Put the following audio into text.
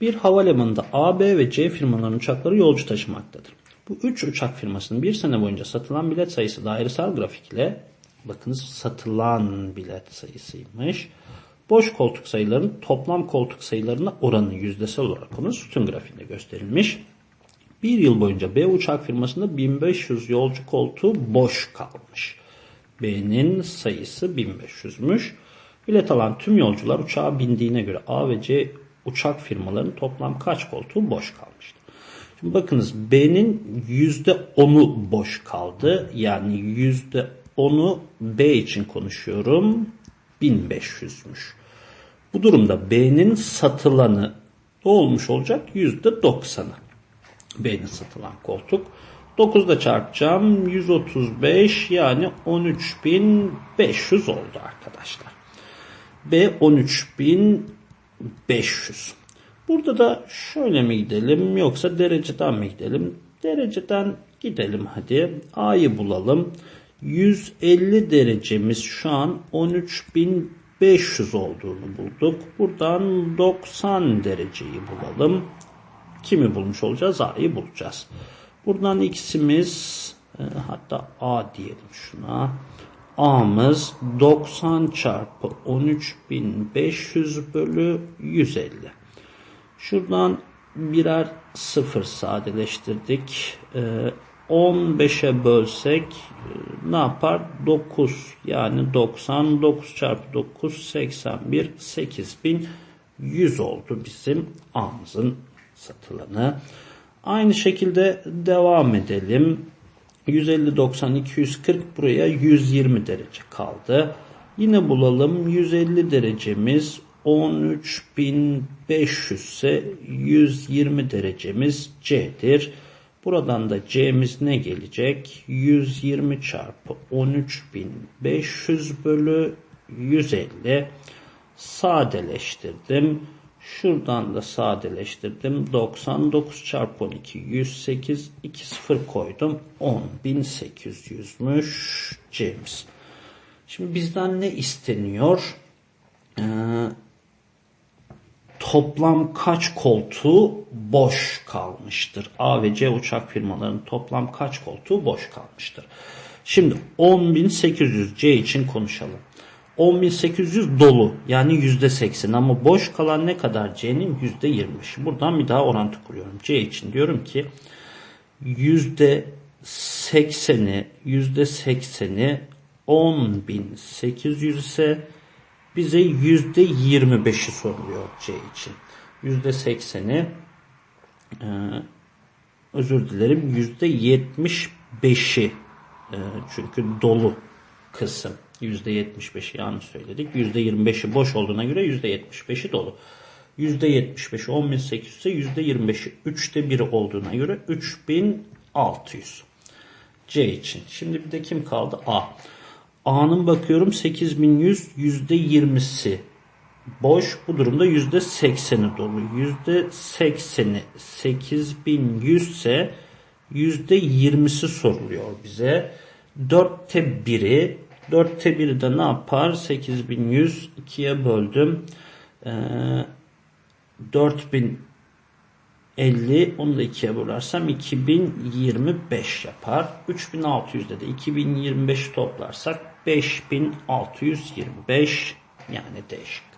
Bir havalimanında A, B ve C firmalarının uçakları yolcu taşımaktadır. Bu üç uçak firmasının bir sene boyunca satılan bilet sayısı dairesel grafik ile bakınız satılan bilet sayısıymış. Boş koltuk sayılarının toplam koltuk sayılarına oranı yüzdesel olarak onun sütun grafiğinde gösterilmiş. Bir yıl boyunca B uçak firmasında 1500 yolcu koltuğu boş kalmış. B'nin sayısı 1500'müş. Bilet alan tüm yolcular uçağa bindiğine göre A ve C uçak firmalarının toplam kaç koltuğu boş kalmıştır? Şimdi bakınız B'nin %10'u boş kaldı. Yani %10'u B için konuşuyorum. 1500'müş. Bu durumda B'nin satılanı olmuş olacak? %90'ı. B'nin satılan koltuk. 9'da çarpacağım. 135 yani 13.500 oldu arkadaşlar. B 13.500. Burada da şöyle mi gidelim yoksa dereceden mi gidelim? Dereceden gidelim hadi. A'yı bulalım. 150 derecemiz şu an 13.500 olduğunu bulduk. Buradan 90 dereceyi bulalım. Kimi bulmuş olacağız? A'yı bulacağız. Buradan x'imiz e, hatta A diyelim şuna. A'mız 90 çarpı 13.500 bölü 150. Şuradan birer sıfır sadeleştirdik. 15'e bölsek e, ne yapar? 9 yani 90 9 çarpı 9 81 8100 oldu bizim A'mızın satılanı. Aynı şekilde devam edelim. 150 90 240 buraya 120 derece kaldı. Yine bulalım 150 derecemiz 13.500 ise 120 derecemiz C'dir. Buradan da C'miz ne gelecek? 120 çarpı 13.500 bölü 150 sadeleştirdim. Şuradan da sadeleştirdim. 99 çarpı 12 108 2 0 koydum. 10.800'müş C'miz. Şimdi bizden ne isteniyor? Ee, toplam kaç koltuğu boş kalmıştır? A ve C uçak firmalarının toplam kaç koltuğu boş kalmıştır? Şimdi 10.800 C için konuşalım. 10.800 dolu yani %80 ama boş kalan ne kadar C'nin %20'si. Buradan bir daha orantı kuruyorum. C için diyorum ki %80'i %80'i 10.800 ise bize %25'i soruluyor C için. %80'i e, özür dilerim %75'i e, çünkü dolu kısım. %75'i yanlış söyledik. %25'i boş olduğuna göre %75'i dolu. %75'i 10.800 ise %25'i 3'te 1'i olduğuna göre 3600. C için. Şimdi bir de kim kaldı? A. A'nın bakıyorum 8100 %20'si boş. Bu durumda %80'i dolu. %80'i 8100 ise %20'si soruluyor bize. 4'te 1'i 4'te 1'i de ne yapar? 8100 2'ye böldüm. Ee, 4050 onu da 2'ye bölersem 2025 yapar. 3600'de de 2025 toplarsak 5625 yani değişik.